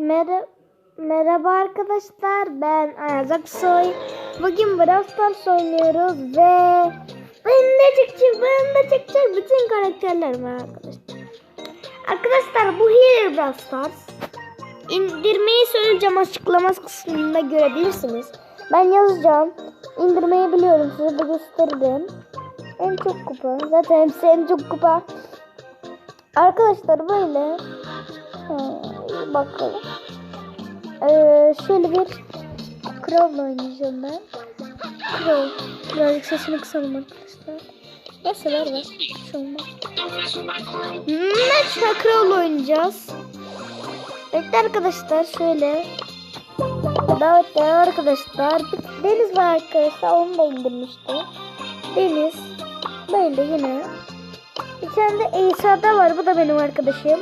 Merhaba, merhaba arkadaşlar. Ben Ayaz Aksoy. Bugün Brawl Stars oynuyoruz ve ben de çekeceğim, ben de çekeceğim. Bütün karakterler var arkadaşlar. Arkadaşlar bu Hero Brawl Stars. İndirmeyi söyleyeceğim açıklama kısmında görebilirsiniz. Ben yazacağım. İndirmeyi biliyorum size de gösteririm. En çok kupa. Zaten hepsi en çok kupa. Arkadaşlar böyle. Ha, bakalım. Ee, şöyle bir Crow'la oynayacağım ben. Crow. Birazcık sesini kısalım arkadaşlar. Mesela var. Hiç olmaz. Mesela Crow'la oynayacağız. Bekle arkadaşlar şöyle. Davetler arkadaşlar. Deniz var arkadaşlar. Onu da indirmişti. Deniz. Böyle yine. Bir tane de var. Bu da benim arkadaşım.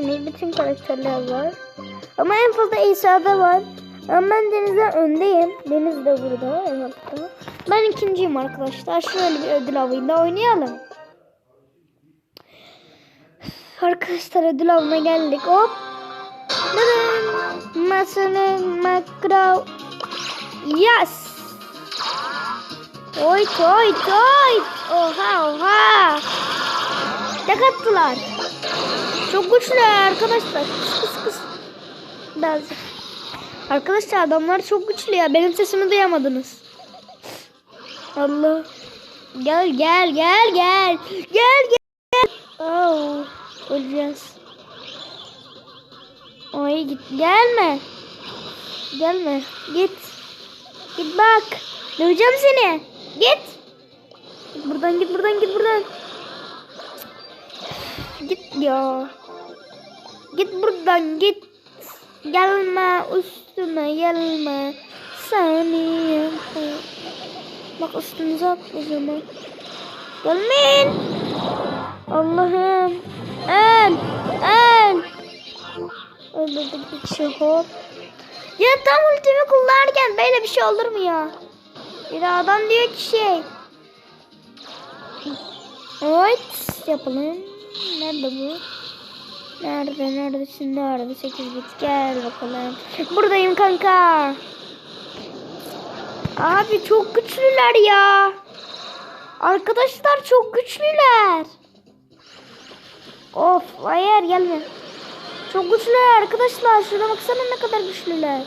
Yine bütün karakterler var. Ama en fazla İsa'da var. Ama ben Deniz'den öndeyim. Deniz de burada. Evet. Ben ikinciyim arkadaşlar. Şöyle bir ödül avıyla oynayalım. Arkadaşlar ödül avına geldik. Hop. Masanın makro. Yes. Oy oy oy. Oha oha. Tek attılar. Çok güçlü arkadaşlar. Kıs kıs. Birazcık. Arkadaşlar adamlar çok güçlü ya. Benim sesimi duyamadınız. Allah. Gel gel gel gel. Gel gel. Oh, öleceğiz. Ay git gelme. Gelme. Git. Git bak. Döveceğim seni. Git buradan git buradan git buradan. Git ya. Git buradan git. Gelme üstüme gelme. Seni. Bak üstünüze atlayacağım bak. Gelmeyin. Allah'ım. El. El. Öldürdük bir kişi hop. Ya tam ultimi kullanırken böyle bir şey olur mu ya? Bir adam diyor ki şey. Evet yapalım. Nerede bu? Nerede neredesin nerede 8 bit gel bakalım. Buradayım kanka. Abi çok güçlüler ya. Arkadaşlar çok güçlüler. Of hayır gelme. Çok güçlüler arkadaşlar. Şuna baksana ne kadar güçlüler.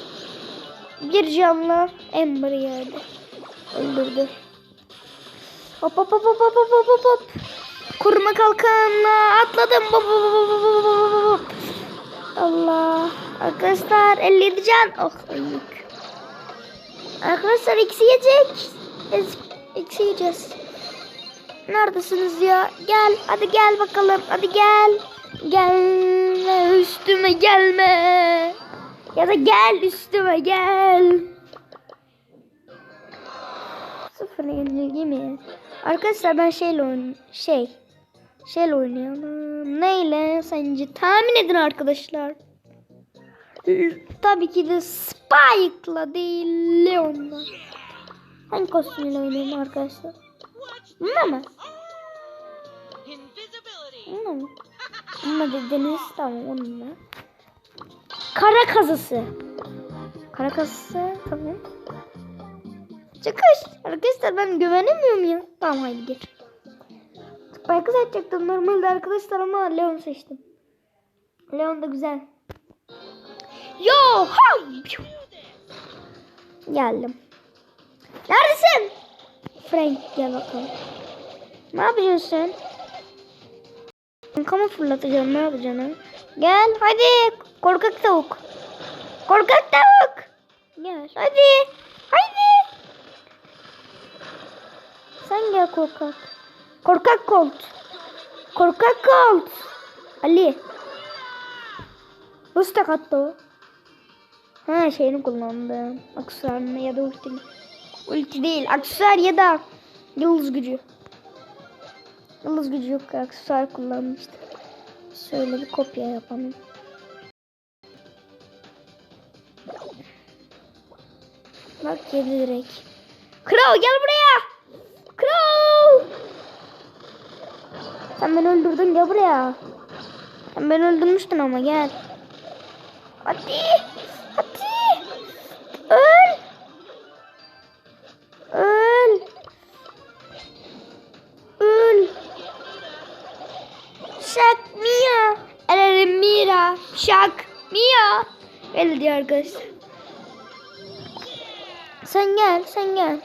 Bir canlı Ember yedi. Öldürdü. Hop hop hop hop hop hop hop hop. Kurma kalkanla atladım. Hop, hop, hop, Arkadaşlar 57 can. Oh öldük. Arkadaşlar eksi yiyecek. Eksi yiyeceğiz. Neredesiniz ya? Gel. Hadi gel bakalım. Hadi gel. Gelme üstüme gelme. Ya da gel üstüme gel. Sıfır yenilgi mi? Arkadaşlar ben şeyle oyun şey şeyle oynuyorum. Neyle sence tahmin edin arkadaşlar. Tabii ki de Spike'la değil Leon'la. Hangi kostümüyle oynayayım arkadaşlar? Bunda mı? Bunda mı? Bunda dediniz tamam onunla. Kara kazısı. Kara kazısı tamam. Çıkış. Arkadaşlar ben güvenemiyorum ya. Tamam haydi geç. Spike'ı seçecektim normalde arkadaşlar ama Leon seçtim. Leon da güzel. Yo! Ha! Geldim. Neredesin? Frank gel bakalım. Ne yapıyorsun sen? Kamu fırlatacağım ne yapacaksın? Gel hadi korkak tavuk. Korkak tavuk. Gel hadi. Hadi. Sen gel korkak. Korkak kolt. Korkak kolt. Ali. Nasıl tek o? Ha şeyini kullandım. Aksesuarını ya da ulti. Ulti değil. Aksesuar ya da yıldız gücü. Yıldız gücü yok. Aksesuar kullanmıştı. Şöyle bir kopya yapalım. Bak yedi direkt. Crow gel buraya. Crow. Sen beni öldürdün gel buraya. Sen beni öldürmüştün ama gel. Öyle diyor arkadaşlar. Sen gel, sen gel.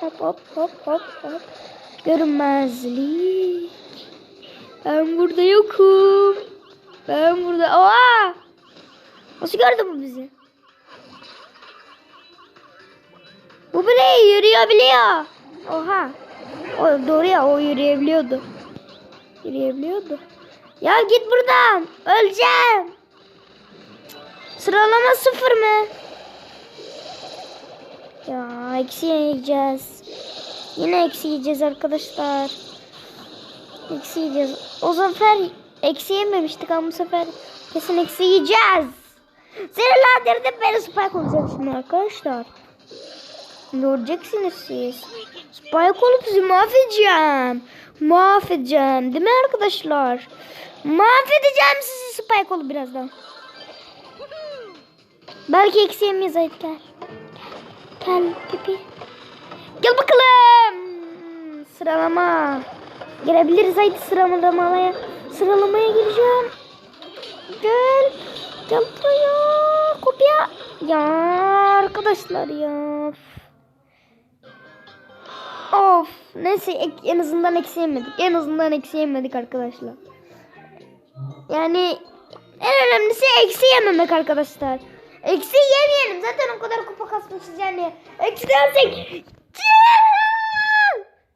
Hop hop hop hop hop. Görünmezlik. Ben burada yokum. Ben burada. Aa! Nasıl gördü bu bizi? Bu bile yürüyebiliyor. Oha. O doğru ya o yürüyebiliyordu. Yürüyebiliyordu. Ya git buradan. Öleceğim. Sıralama sıfır mı? Ya eksi yiyeceğiz. Yine eksi yiyeceğiz arkadaşlar. Eksi yiyeceğiz. O sefer eksi yememiştik ama bu sefer kesin eksi yiyeceğiz. Sinirlendirdim beni spike olacak şimdi arkadaşlar. Göreceksiniz siz. Spike olup sizi mahvedeceğim. Mahvedeceğim değil mi arkadaşlar? Mahvedeceğim sizi spike olup birazdan. Belki eksi yemeyiz Ayıp gel. Gel pipi. Gel bakalım. Sıralama. Gelebiliriz haydi sıralamaya. Sıralamaya gireceğim. Gel. Gel buraya. Kopya. Ya arkadaşlar ya. Of. Neyse en azından eksi yemedik. En azından eksi yemedik arkadaşlar. Yani en önemlisi eksi yememek arkadaşlar. Eksi yemeyelim. Zaten o kadar kupa kasmışız yani. Eksi dersek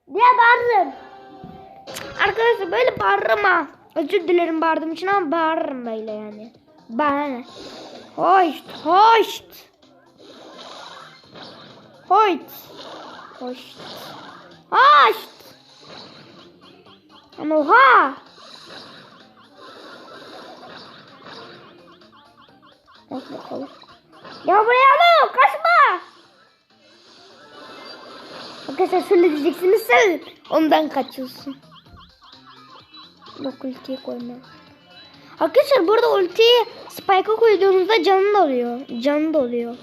diye bağırırım. Arkadaşlar böyle bağırırım ha. Özür dilerim bağırdığım için ama bağırırım böyle yani. Ne? Hoşt, hoşt. Hoşt. Hoşt. Hoşt. Ama oha. Bak bakalım. Ya buraya alın. Kaçma. Arkadaşlar şöyle diyeceksiniz sen. Ondan kaçıyorsun. Bak ultiyi koyma. Arkadaşlar burada ultiyi spike'a koyduğunuzda canı da oluyor. Canı da oluyor.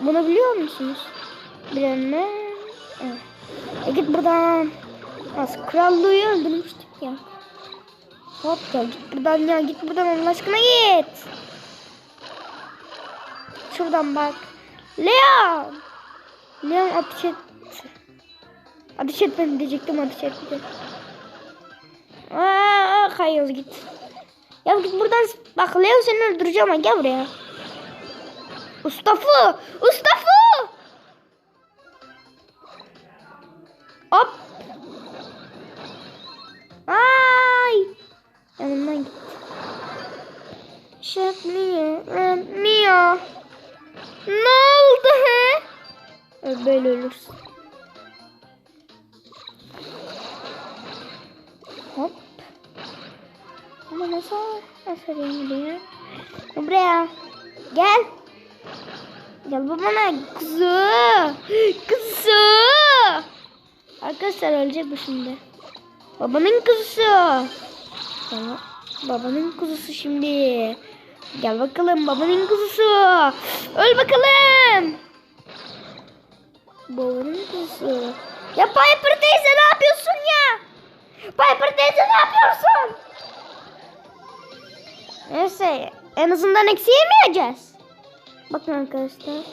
Bunu biliyor musunuz? Bilen mi? Evet. E git buradan. Az krallığı öldürmüştük ya. Hop ya git buradan ya git buradan Allah aşkına git. Şuradan bak. Leon. Leon ateş et. Ateş etmedi diyecektim ateş etmedi. Aa, kayıyoruz git. Ya git buradan bak Leo seni öldüreceğim gel buraya. Mustafa! Mustafa! Böyle ölürsün. Hop. Ama nasıl nasıl gidiyor? Buraya. Gel. Gel babana kuzu. Kuzu. Arkadaşlar ölecek bu şimdi. Babanın kuzusu. Baba, babanın kuzusu şimdi. Gel bakalım babanın kuzusu. Öl bakalım. Babanın kuzusu. Ya Piper teyze ne yapıyorsun ya? Piper teyze ne yapıyorsun? Neyse en azından eksi yemeyeceğiz. Bakın arkadaşlar.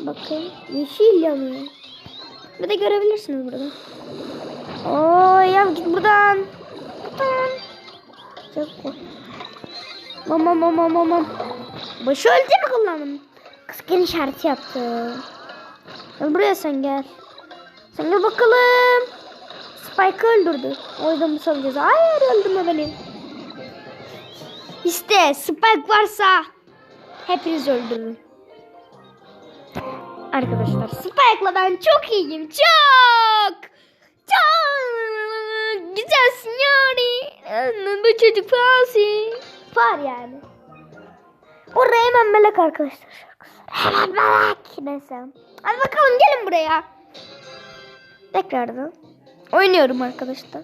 Bakın yeşil yanıyor. Bir de görebilirsiniz burada. Oo ya git buradan. Buradan. Çok kork- Mama mama mama. Başı öldü mi kullandım? Kıskan işareti yaptı. Buraya sen gel. Sen gel bakalım. Spike öldürdü. O yüzden bu salacağız. Hayır öldürme beni. İşte Spike varsa hepiniz öldürürüm. Arkadaşlar Spike'la ben çok iyiyim. Çok. Çok. Güzelsin yani. Bu çocuk fancy. Far yani. Burada hemen melek arkadaşlar. Hemen melek. Neyse. Hadi bakalım gelin buraya. Tekrardan. Oynuyorum arkadaşlar.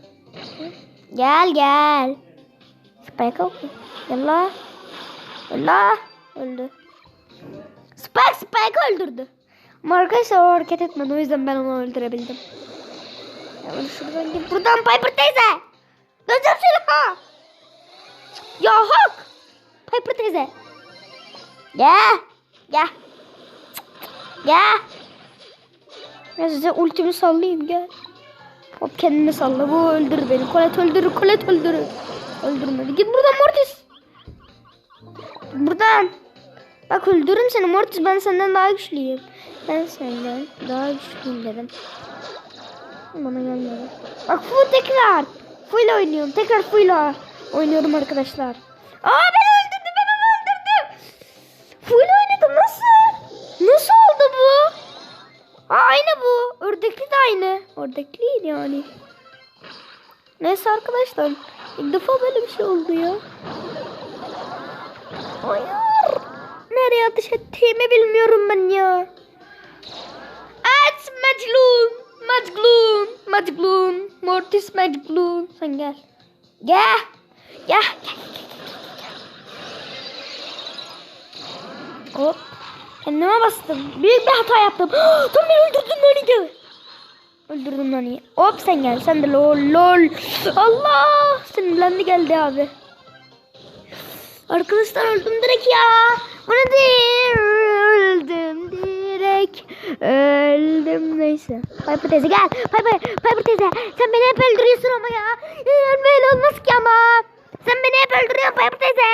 Gel gel. Spike oku. Gel la. Allah öldü. Spike Spike öldürdü. Ama arkadaşlar o hareket etmedi o yüzden ben onu öldürebildim. Hemen şuradan git. Buradan Piper teyze. Döneceğim seni ha. Ya hak. Piper teyze. Gel. Gel. Gel. Ben size ultimi sallayayım gel. Hop kendini salla. Bu öldürür beni. Kolet öldürür. Kolet öldürür. Öldürmedi. Git buradan Mortis. Buradan. Bak öldürürüm seni Mortis. Ben senden daha güçlüyüm. Ben senden daha güçlüyüm dedim. Bana gelmedi. Bak full tekrar. Full oynuyorum. Tekrar full oynuyorum arkadaşlar. Aa Ördekli de aynı. Ördekli yani. Neyse arkadaşlar. İlk defa böyle bir şey oldu ya. Hayır. Nereye ateş ettiğimi bilmiyorum ben ya. At Majlun. Majlun. Majlun. Mortis Majlun. Sen gel. Gel. Gel. Gel. Hop. Kendime bastım. Büyük bir hata yaptım. Tam beni öldürdün Nani'de. Öldürdüm Nani'yi. Hop sen gel. Sen de lol lol. Allah. Sinirlendi geldi abi. Arkadaşlar öldüm direkt ya. Bu nedir? Öldüm direkt. Öldüm neyse. Piper teyze gel. Piper, Piper teyze. Sen beni hep öldürüyorsun ama ya. Böyle olmaz ki ama. Sen beni hep öldürüyorsun Piper teyze.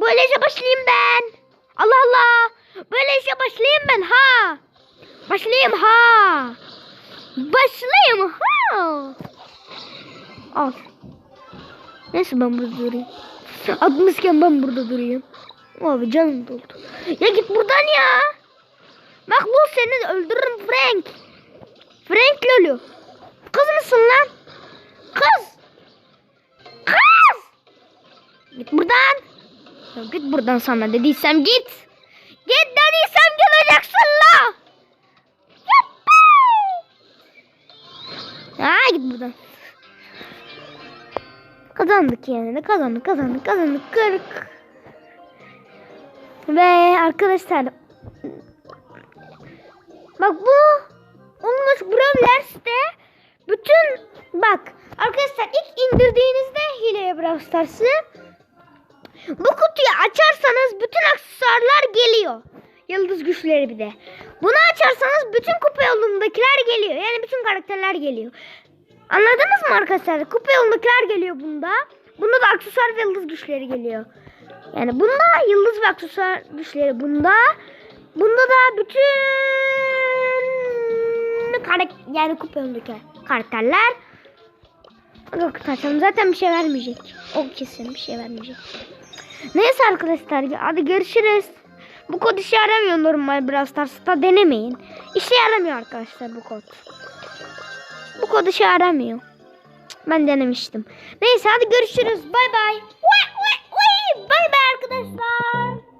Böyle işe başlayayım ben. Allah Allah. Böyle işe başlayayım ben ha. Başlayayım ha. Başlayayım ha. Al. Neyse ben burada durayım. Atmışken ben burada durayım. Abi canım doldu. Ya git buradan ya. Bak bu seni öldürürüm Frank. Frank Lolo. Kız mısın lan? Kız. Kız. Git buradan. Ya git buradan sana dediysem git. Git dediysem geleceksin la. Ha git buradan. Kazandık yani kazandık kazandık kazandık 40. Ve arkadaşlar bak bu olmuş Brawlers'te bütün bak arkadaşlar ilk indirdiğinizde hileye Brawl Stars'ı bu kutuyu açarsanız bütün aksesuarlar geliyor. Yıldız güçleri bir de. Bunu açarsanız bütün kupa yolundakiler geliyor. Yani bütün karakterler geliyor. Anladınız mı arkadaşlar? Kupa yolundakiler geliyor bunda. Bunda da aksesuar ve yıldız güçleri geliyor. Yani bunda yıldız ve aksesuar güçleri bunda. Bunda da bütün karak yani kupa yolundaki karakterler. Yok zaten bir şey vermeyecek. O kesin bir şey vermeyecek. Neyse arkadaşlar hadi görüşürüz. Bu kod işe yaramıyor normal Brawl Stars'ta denemeyin. İşe yaramıyor arkadaşlar bu kod. Bu kod işe yaramıyor. Ben denemiştim. Neyse hadi görüşürüz. Bay bay. Bay bay arkadaşlar.